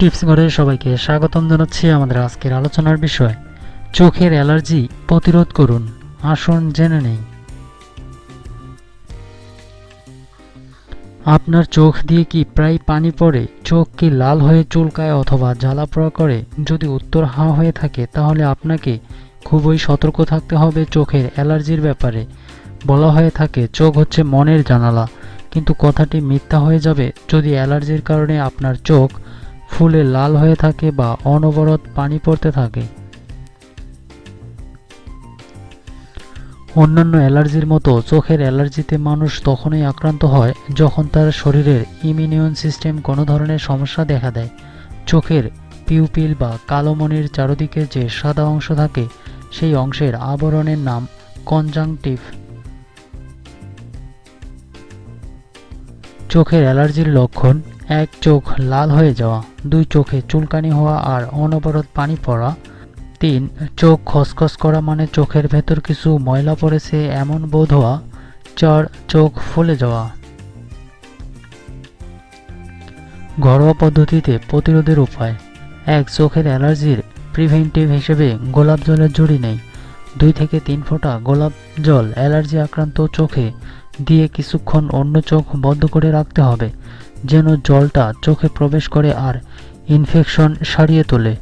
Tips ঘরে সবাইকে স্বাগতম জানাচ্ছি আমাদের আজকের আলোচনার বিষয়, চোখের অ্যালার্জি প্রতিরোধ করুন, আসুন জেনে নেই। আপনার চোখ দিয়ে কি প্রায় পানি পড়ে, চোখ কি লাল হয়ে চুলকায় অথবা জ্বালা পোড়া করে? যদি উত্তর হা হয়ে থাকে, তাহলে আপনাকে খুবই সতর্ক থাকতে হবে চোখের অ্যালার্জির ব্যাপারে। বলা হয়ে থাকে, চোখ হচ্ছে মনের জানালা, কিন্তু কথাটি মিথ্যা হয়ে যাবে যদি অ্যালার্জির কারণে আপনার চোখ ফুলে লাল হয়ে থাকে বা অনবরত পানি পড়তে থাকে। অন্যান্য অ্যালার্জির মতো চোখের অ্যালার্জিতে মানুষ তখনই আক্রান্ত হয় যখন তার শরীরের ইমিউন সিস্টেম কোনো ধরনের সমস্যা দেখা দেয়। চোখের পিউপিল বা কালো মনির চারদিকে যে সাদা অংশ থাকে, সেই অংশের আবরণের নাম কনজাংটিভ। চোখের অ্যালার্জির লক্ষণ এক চোখ লাল হয়ে যাওয়া, দুই চোখে চুলকানি হওয়া আর অনবরত পানি পড়া। তিন, চোখ খসখস করা মানে চোখের ভেতর কিছু ময়লা পড়েছে এমন বোধ হওয়া। চার, চোখ ফুলে যাওয়া। ঘরোয়া পদ্ধতিতে প্রতিরোধের উপায়। এক, চোখের অ্যালার্জির প্রিভেন্টিভ হিসেবে গোলাপ জলের জুড়ি নেই। দুই থেকে তিন ফোঁটা গোলাপ জল অ্যালার্জি আক্রান্ত চোখে দিয়ে কিছুক্ষণ অন্য চোখ বন্ধ করে রাখতে হবে। যেন জলটা চোখে প্রবেশ করে আর ইনফেকশন সারিয়ে তোলে।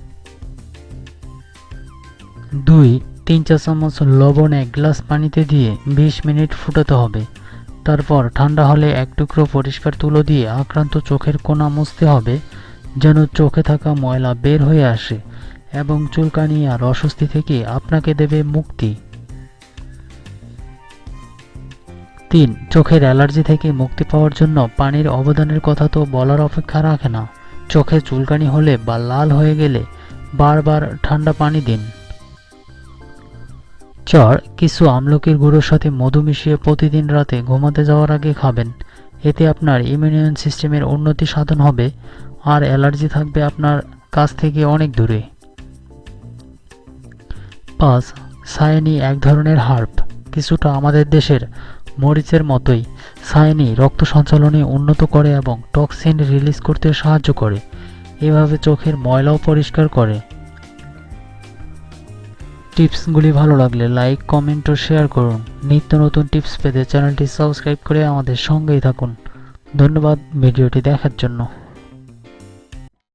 দুই, তিন চা চামচ লবণ এক গ্লাস পানিতে দিয়ে বিশ মিনিট ফুটাতে হবে। তারপর ঠান্ডা হলে এক টুকরো পরিষ্কার তুলো দিয়ে আক্রান্ত চোখের কোনা মুছতে হবে, যেন চোখে থাকা ময়লা বের হয়ে আসে এবং চুলকানি আর অস্বস্তি থেকে আপনাকে দেবে মুক্তি। তিন, চোখের অ্যালার্জি থেকে মুক্তি পাওয়ার জন্য পানির অবদানের কথা তো বলার অপেক্ষা রাখে না। চোখে চুলকানি হলে বা লাল হয়ে গেলে বারবার ঠান্ডা পানি দিন। চার, কিছু আমলকির গুঁড়োর সাথে মধু মিশিয়ে প্রতিদিন রাতে ঘুমাতে যাওয়ার আগে খাবেন। এতে আপনার ইমিউন সিস্টেমের উন্নতি সাধন হবে। আর অ্যালার্জি থাকবে আপনার কাছ থেকে অনেক দূরে। পাঁচ সায়নি এক ধরনের হার্ব কিছুটা আমাদের দেশের মরিচের মতোই। সাইনি রক্ত সঞ্চালনে উন্নত করে এবং টক্সিন রিলিজ করতে সাহায্য করে। এভাবে চোখের ময়লাও পরিষ্কার করে। টিপসগুলি ভালো লাগলে লাইক, কমেন্ট ও শেয়ার করুন। নিত্য নতুন টিপস পেতে চ্যানেলটি সাবস্ক্রাইব করে আমাদের সঙ্গেই থাকুন। ধন্যবাদ ভিডিওটি দেখার জন্য।